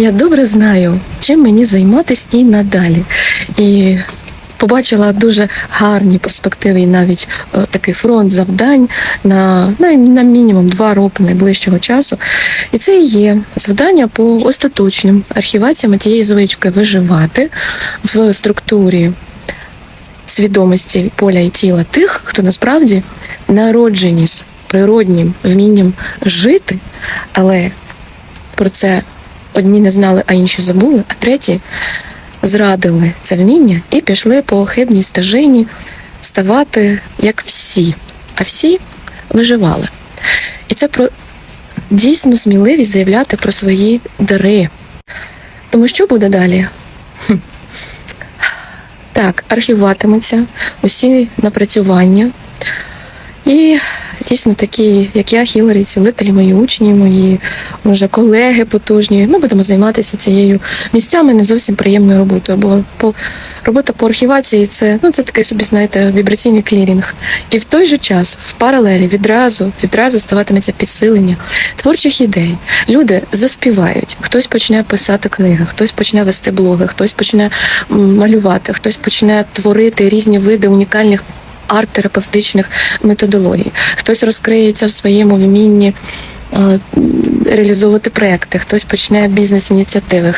я добре знаю, чим мені займатися і надалі. І побачила дуже гарні перспективи і навіть е, такий фронт завдань на, на, на мінімум два роки найближчого часу. І це і є завдання по остаточним архіваціям тієї звички виживати в структурі свідомості поля і тіла тих, хто насправді народжені з природнім вмінням жити, але про це одні не знали, а інші забули, а треті зрадили це вміння і пішли по хибній стежині ставати як всі, а всі виживали. І це про дійсно сміливість заявляти про свої дари. Тому що буде далі? Так, архіватимуться усі напрацювання. І дійсно такі, як я, Хіларі, цілителі, мої учні, мої вже колеги потужні. Ми будемо займатися цією місцями не зовсім приємною роботою. Бо по робота по архівації це ну це такий собі, знаєте, вібраційний клірінг. І в той же час, в паралелі, відразу відразу ставатиметься підсилення творчих ідей. Люди заспівають, хтось почне писати книги, хтось почне вести блоги, хтось почне малювати, хтось почне творити різні види унікальних арт-терапевтичних методологій. Хтось розкриється в своєму вмінні е, реалізовувати проекти, хтось почне бізнес-ініціативи.